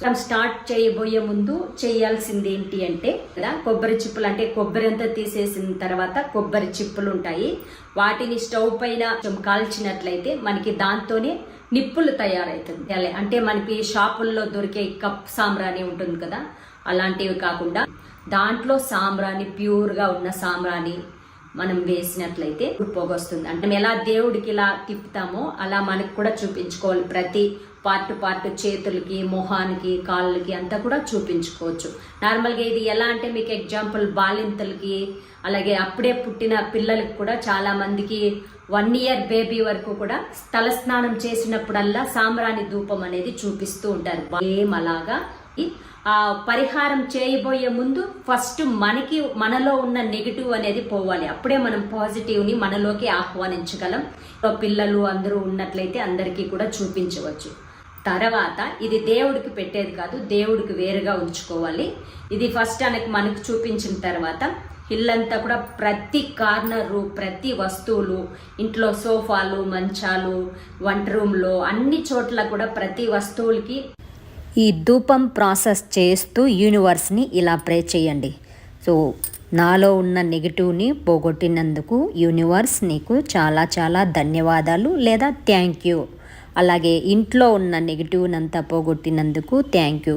మనం స్టార్ట్ చేయబోయే ముందు చేయాల్సింది ఏంటి అంటే కదా కొబ్బరి చిప్పలు అంటే కొబ్బరి అంతా తీసేసిన తర్వాత కొబ్బరి చిప్పులు ఉంటాయి. వాటిని స్టవ్ పైన కొంచెం కాల్చినట్లయితే మనకి దాంతోనే నిప్పులు తయారవుతుంది. అలా అంటే మనకి షాపుల్లో దొరికే కప్ సాంబ్రాణి ఉంటుంది కదా అలాంటివి కాకుండా దాంట్లో సాంబ్రాణి ప్యూర్గా ఉన్న సాంబ్రాణి మనం వేసినట్లయితే పొగ వస్తుంది అంటే ఎలా దేవుడికి ఇలా తిప్పుతామో అలా మనకు కూడా చూపించుకోవాలి. ప్రతి పార్ట్ పార్ట్ చేతులకి మొహానికి కాళ్ళకి అంతా కూడా చూపించుకోవచ్చు. నార్మల్గా ఇది ఎలా అంటే మీకు ఎగ్జాంపుల్ బాలింతలకి అలాగే అప్పుడే పుట్టిన పిల్లలకి కూడా చాలా మందికి వన్ ఇయర్ బేబీ వరకు కూడా తలస్నానం చేసినప్పుడల్లా సాంబ్రాణి ధూపం అనేది చూపిస్తూ ఉంటారు. ఏం అలాగా? పరిహారం చేయబోయే ముందు ఫస్ట్ మనకి మనలో ఉన్న నెగిటివ్ అనేది పోవాలి. అప్పుడే మనం పాజిటివ్ని మనలోకి ఆహ్వానించగలం. సో పిల్లలు అందరూ ఉన్నట్లయితే అందరికీ కూడా చూపించవచ్చు. తర్వాత ఇది దేవుడికి పెట్టేది కాదు దేవుడికి వేరుగా ఉంచుకోవాలి. ఇది ఫస్ట్ అనకి మనకు చూపించిన తర్వాత ఇల్లంతా కూడా ప్రతి కార్నరు ప్రతి వస్తువులు ఇంట్లో సోఫాలు మంచాలు వంట రూమ్లో అన్ని చోట్ల కూడా ప్రతి వస్తువులకి ఈ ధూపం ప్రాసెస్ చేస్తూ యూనివర్స్ని ఇలా ప్రే చేయండి. సో నాలో ఉన్న నెగిటివ్ని పోగొట్టినందుకు యూనివర్స్ నీకు చాలా చాలా ధన్యవాదాలు లేదా థ్యాంక్ యూ. అలాగే ఇంట్లో ఉన్న నెగిటివ్నంతా పోగొట్టినందుకు థ్యాంక్ యూ.